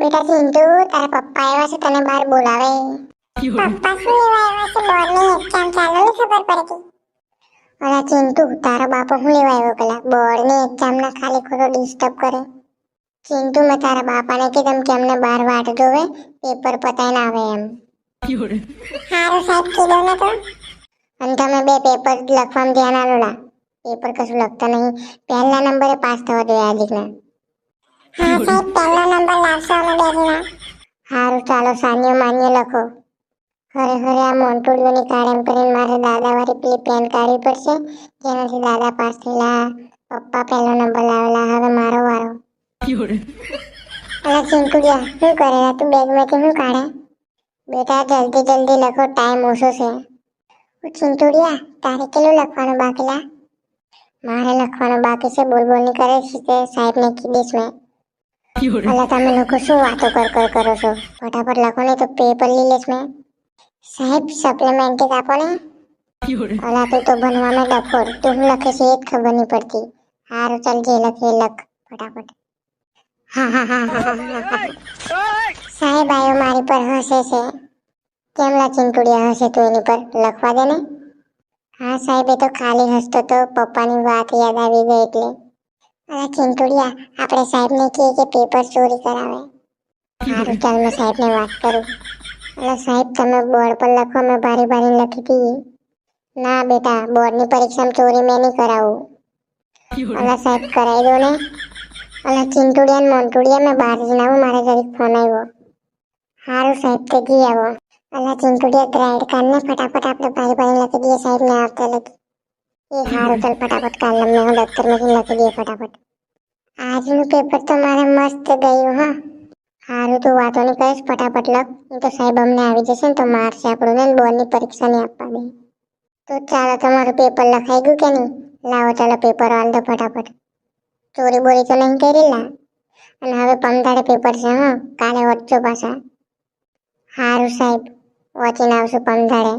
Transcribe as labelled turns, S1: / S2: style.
S1: બેટા ચિંટુ તારા પપ્પા આવ્યા છે તને બહાર બોલાવે. પપ્પા શું લેવા આવ્યા છે બોર્ડની એક્ઝામ ચાલુ ને ખબર પડતી અલા ચિંટુ તારા બાપો શું લેવા આવ્યો પેલા? બોર્ડની એક્ઝામ ના ખાલી ખોટો ડિસ્ટર્બ કરે. ચિંટુ મેં તારા બાપાને કીધું કે અમને બહાર વાટ જોવે પેપર પતાઈને આવે એમ. સારું સાહેબ કીધું ને તો? અને તમે બે પેપર લખવામાં ધ્યાન આલોલા પેપર કશું લખતા નહીં. પહેલા નંબરે પાસ થવા જોઈએ આદિકના હા સાહેબ પહેલો નંબર લાવશો અમે બેસીને હારું ચાલો સાન્યો માન્ય લખો. હરે હરે આ મોન્ટુલિયોની કાર્ડ એમ કરીને મારે દાદાવાળી પેલી પેન કાઢવી પડશે જેનાથી દાદા પાસ થયેલા પપ્પા પહેલો નંબર લાવેલા. હવે મારો વારો. અલા ચિંકુડિયા શું કરેલા તું બેગમાંથી શું કાઢે? બેટા જલ્દી જલ્દી લખો ટાઈમ ઓછો છે. ઓ ચિંટુડિયા તારે કેટલું લખવાનું બાકીલા મારે લખવાનું બાકી છે બોલ બોલની કરે છે સાહેબને કીધીશ મેં. અલા તમે લોકો શું વાતો કર કર કરો છો? ફટાફટ લખો ને તો પેપર લઈ લેશ મેં. સાહેબ સપ્લિમેન્ટરી આપો ને. અલા તું તો ભણવામાં ડફોર તું હું લખે છે એ જ ખબર નહીં પડતી. હારું ચાલ જે લખે લખ ફટાફટ. સાહેબ આયો મારી પર હસે છે. કેમ લચિંકુડિયા હસે તું એની પર? લખવા દે ને. હા સાહેબ એ તો ખાલી હસતો તો પપ્પાની વાત યાદ આવી ગઈ એટલે. અરે ચિંટુડિયા આપણે સાહેબને કહીએ કે પેપર ચોરી કરાવે. સારું ચાલ મેં સાહેબને વાત કરું. એટલે સાહેબ, તમે બોર્ડ પર લખો મેં ભારી ભારે લખી દઈએ. ના બેટા, બોર્ડની પરીક્ષામાં ચોરી મેં નહીં કરાવું. અલા સાહેબ, કરાવી દો ને. અલા ચિંટુડિયા ને મોન્ટુડિયા મેં બહાર જણાવું મારે જરીક ફોન આવ્યો. હારું સાહેબ, તે જઈ આવો. અલા ચિંટુડિયા ગ્રાઇડ કાઢને ફટાફટ આપણે ભારી ભારે લખી દઈએ સાહેબ ને આવતા લખી. એ હારું ચાલ ફટાફટ કાલ મેં હું દફતરમાંથી લખી દઈએ ફટાફટ. આજનું પેપર તો મારે મસ્ત ગયું, હા. હારું, તું વાતો નહીં કરીશ, ફટાફટ લખ. તો સાહેબ અમને આવી જશે ને તો મારશે આપણું ને બોર્ડની પરીક્ષા નહીં આપવા દે. તો ચાલો, તમારું પેપર લખાઈ ગયું કે નહીં? લાવો, ચાલો પેપર વાલ દો ફટાફટ. ચોરી બોરી તો નહીં કરેલા અને હવે પમદાડે પેપર છે, હા. કાલે વચ્ચો પાછા. હારું, સાહેબ. વચીને આવશું પમદાડે